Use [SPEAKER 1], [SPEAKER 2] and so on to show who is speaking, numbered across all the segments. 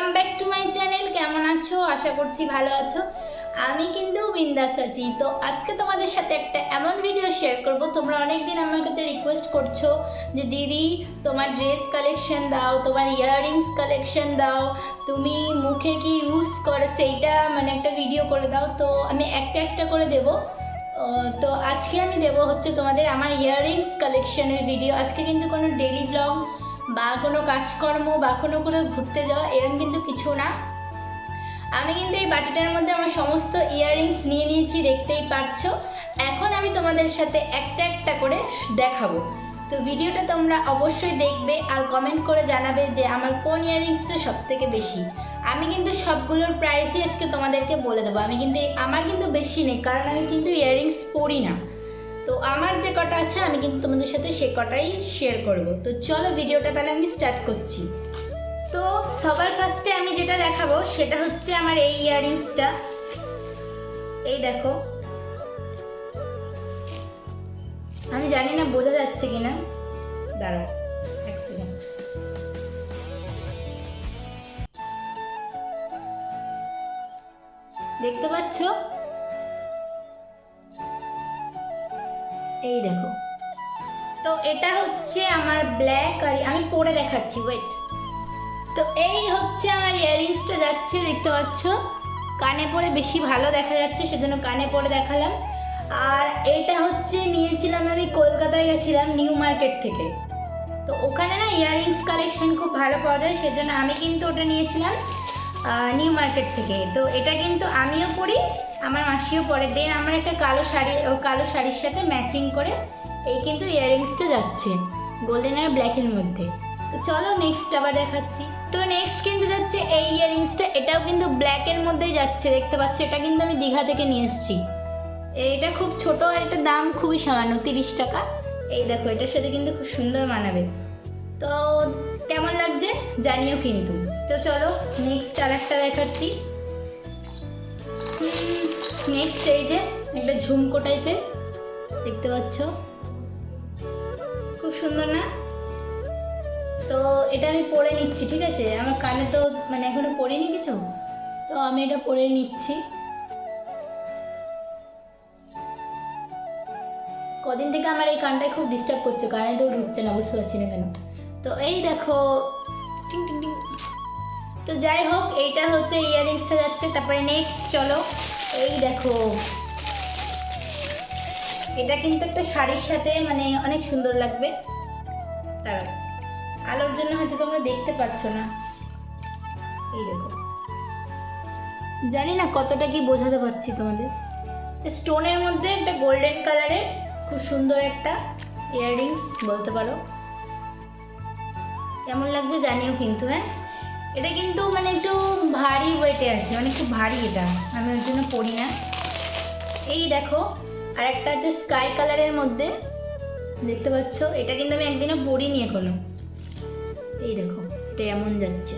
[SPEAKER 1] Welcome back to my channel কেমন আছো? আশা করছি ভালো আছো। আমি কিন্তু বিন্দাস আছি। তো আজকে তোমাদের সাথে একটা এমন ভিডিও শেয়ার করব। তোমরা অনেক দিন আমার কাছে রিকোয়েস্ট করছ যে, দিদি, তোমার ড্রেস কালেকশন দাও, তোমার ইয়াররিংস কালেকশন দাও। তুমি মুখে কি ইউজ করো? সেইটা মানে একটা ভিডিও করে দাও। তো আমি একটা একটা করে দেবো। তো আজকে আমি দেব হচ্ছে তোমাদের আমার ইয়াররিংস কালেকশনের ভিডিও আজকে কিন্তু কোনো ডেলি ব্লগ বা কোনো কাজকর্ম বা কোনো কোনো ঘুরতে যাওয়া এরকম কিন্তু কিছু না। আমি কিন্তু এই বাটিটার মধ্যে আমার সমস্ত ইয়াররিংস নিয়ে নিয়েছি, দেখতেই পারছ। এখন আমি তোমাদের সাথে একটা একটা করে দেখাবো। তো ভিডিওটা তোমরা অবশ্যই দেখবে আর কমেন্ট করে জানাবে যে আমার কোন ইয়াররিংসটা সব থেকে বেশি। আমি কিন্তু সবগুলোর প্রাইসই আজকে তোমাদেরকে বলে দেবো। আমি কিন্তু, আমার কিন্তু বেশি নেই, কারণ আমি কিন্তু ইয়াররিংস পরি না। তো আমার যে কটা আছে, আমি কিন্তু তোমাদের সাথে সে কটাই শেয়ার করব। তো চলো ভিডিওটা তাহলে আমি স্টার্ট করছি। তো সবার ফার্স্টে আমি যেটা দেখাবো, সেটা হচ্ছে আমার এই ইয়াররিংসটা এই দেখো। আমি জানি না, বোঝা যাচ্ছে কিনা? দাঁড়াও দেখতে পাচ্ছ? এই দেখো। তো এটা হচ্ছে আমার ব্ল্যাক আর আমি পরে দেখাচ্ছি ওয়েট তো এই হচ্ছে আমার ইয়াররিংসটা যাচ্ছে, দেখতে পাচ্ছ? কানে পরে বেশি ভালো দেখা যাচ্ছে, সেজন্য কানে পরে দেখালাম। আর এটা হচ্ছে নিয়েছিলাম আমি কলকাতায় গেছিলাম নিউ মার্কেট থেকে। তো ওখানে না ইয়াররিংস কালেকশন খুব ভালো পাওয়া যায়, সেজন্য আমি কিন্তু ওটা নিয়েছিলাম। নিউ মার্কেট থেকে। তো এটা কিন্তু আমিও পরি, আমার মাসিও পরে। দেন আমার একটা কালো শাড়ি, ও কালো শাড়ির সাথে ম্যাচিং করে এই কিন্তু ইয়াররিংসটা যাচ্ছে গোল্ডেন আর ব্ল্যাকের মধ্যে। তো চলো নেক্সট আবার দেখাচ্ছি। তো নেক্সট কিন্তু যাচ্ছে এই ইয়াররিংসটা এটাও কিন্তু ব্ল্যাকের মধ্যেই যাচ্ছে, দেখতে পাচ্ছ? এটা কিন্তু আমি দীঘা থেকে নিয়ে এসেছি। এটা খুব ছোট আর এটার দাম খুবই সামান্য, তিরিশ টাকা। এই দেখো, এটার সাথে কিন্তু খুব সুন্দর মানাবে। তো কেমন লাগছে? জানিও কিন্তু। তো চলো নেক্সট আর একটা দেখাচ্ছি নেক্সট এই যে একটা ঝুমকো টাইপের দেখতে পাচ্ছ? খুব সুন্দর না? তো এটা আমি পরে নিচ্ছি, ঠিক আছে? আমার কানে তো মানে এখনও পরিনি কিছু? তো আমি এটা পরে নিচ্ছি। কদিন থেকে আমার এই কানটায় খুব ডিস্টার্ব করছে, কানে তো ঢুকছে না, বুঝতে পারছি না কেন। তো এই দেখো টিং টিং টিং। তো যাই হোক, এইটা হচ্ছে ইয়াররিংসটা যাচ্ছে, তারপরে নেক্সট চলো। এই দেখো। এটা কিন্তু একটা শাড়ির সাথে মানে অনেক সুন্দর লাগবে। তার আলোর জন্য হয়তো তোমরা দেখতে পাচ্ছ না। এই দেখো। জানি না কতটা কি বোঝাতে পারছি তোমাদের। স্টোনের মধ্যে একটা গোল্ডেন কালারের খুব সুন্দর একটা ইয়াররিংস বলতে পারো। কেমন লাগছে জানিও কিন্তু হ্যাঁ? এটা কিন্তু মানে একটু ভারী ওয়েটে আছে মানে খুব ভারী এটা, আমি ওর জন্য পরি না। এই দেখো আর একটা আছে স্কাই কালারের মধ্যে, দেখতে পাচ্ছ? এটা কিন্তু আমি একদিনও পরিনি এখনও। এই দেখো, এটা এমন যাচ্ছে।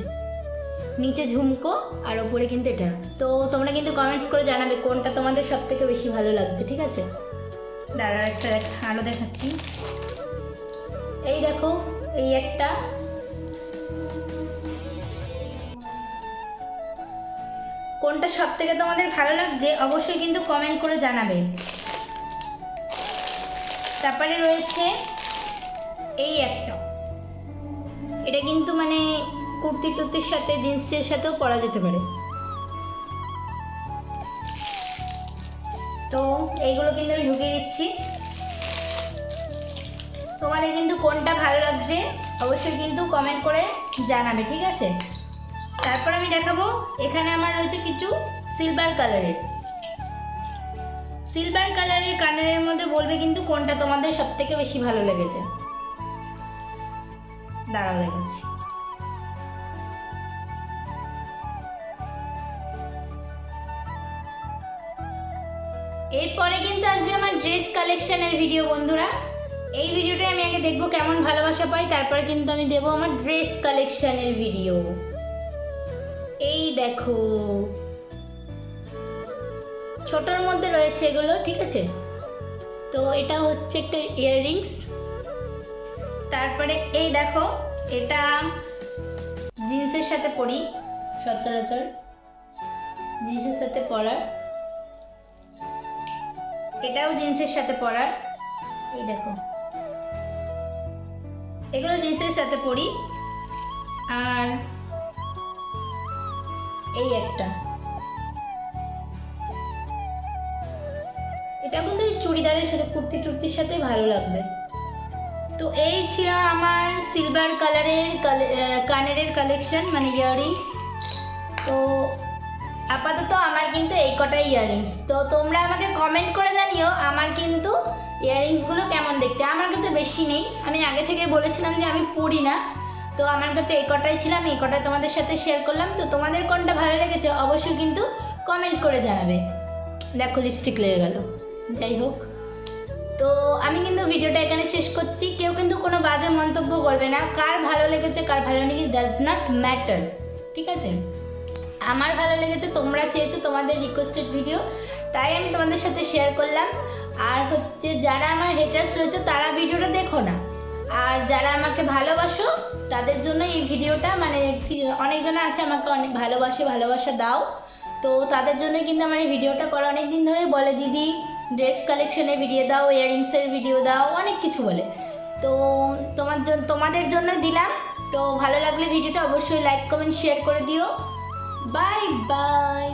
[SPEAKER 1] নিচে ঝুমকো, আর ওপরে কিন্তু এটা। তো তোমরা কিন্তু কমেন্টস করে জানাবে কোনটা তোমাদের সব থেকে বেশি ভালো লাগছে, ঠিক আছে? দাঁড়া একটা দেখ- আরও দেখাচ্ছি। এই দেখো, এই একটা সব থেকে তোমাদের ভালো লাগছে, অবশ্যই কিন্তু কমেন্ট করে জানাবে। তারপরে রয়েছে এই একটা। এটা কিন্তু মানে কুর্তি টুর্তির সাথে, জিন্সের সাথেও পরা যেতে পারে। তো এইগুলো কিন্তু আমি ঢুকিয়ে দিচ্ছি। তোমাদের কিন্তু কোনটা ভালো লাগছে, অবশ্যই কিন্তু কমেন্ট করে জানাবে, ঠিক আছে? তারপর আমি দেখাবো, এখানে আমার রয়েছে কিছু সিলভার কালারের সিলভার কালারের কানের মধ্যে বলবে কিন্তু কোনটা তোমাদের সব থেকে বেশি ভালো লেগেছে। দাঁড়াও দেখাচ্ছি। এরপরে কিন্তু আসবে আমার ড্রেস কালেকশনের ভিডিও বন্ধুরা। এই ভিডিওটাই আমি আগে দেখব কেমন ভালোবাসা পাই, তারপরে কিন্তু আমি দেবো আমার ড্রেস কালেকশনের ভিডিও দেখো। ছোটোর মধ্যে রয়েছে এগুলো, ঠিক আছে? তো এটা হচ্ছে একটা ইয়াররিংস তারপরে এই দেখো, এটা জিন্সের সাথে পরি, সচরাচর। জিন্সের সাথে পরার। এটাও জিন্সের সাথে পরার। এই দেখো। এগুলো জিন্সের সাথে পরি। আর এই একটা। এটা কিন্তু চুড়িদারের সাথে, কুর্তি টুর্তির সাথে ভালো লাগবে। তো এই ছিল আমার সিলভার কালারের কানেরের কালেকশন মানে ইয়াররিংস তো আপাতত আমার কিন্তু এই কটাই ইয়াররিংস তো তোমরা আমাকে কমেন্ট করে জানিও আমার কিন্তু ইয়াররিংসগুলো কেমন দেখতে। আমার কিন্তু বেশি নেই। আমি আগে থেকে বলেছিলাম যে আমি পড়ি না। তো আমার কাছে এই কটাই ছিল, আমি এই কটাই তোমাদের সাথে শেয়ার করলাম। তো তোমাদের কোনটা ভালো লেগেছে অবশ্যই কিন্তু কমেন্ট করে জানাবে। দেখো লিপস্টিক লেগে গেল। যাই হোক। তো আমি কিন্তু ভিডিওটা এখানে শেষ করছি। কেউ কিন্তু কোনো বাজে মন্তব্য করবে না। কার ভালো লেগেছে, কার ভালো লেগেছে ডাজ নট ম্যাটার ঠিক আছে? আমার ভালো লেগেছে, তোমরা চেয়েছো তোমাদের রিকোয়েস্টেড ভিডিও তাই আমি তোমাদের সাথে শেয়ার করলাম। আর হচ্ছে, যারা আমার হেটার্স রয়েছে, তারা ভিডিওটা দেখো না। আর যারা আমাকে ভালোবাসো, তাদের জন্য এই ভিডিওটা মানে অনেকজন আছে আমাকে অনেক ভালোবাসে, ভালোবাসা দাও। তো তাদের জন্য কিন্তু আমার এই ভিডিওটা করা অনেক দিন ধরেই বলে, দিদি ড্রেস কালেকশনের ভিডিও দাও ইয়াররিংসের ভিডিও দাও, অনেক কিছু বলে। তো তোমার জন্য তোমাদের জন্য দিলাম। তো ভালো লাগলে ভিডিওটা অবশ্যই লাইক কমেন্ট শেয়ার করে দিও। Bye bye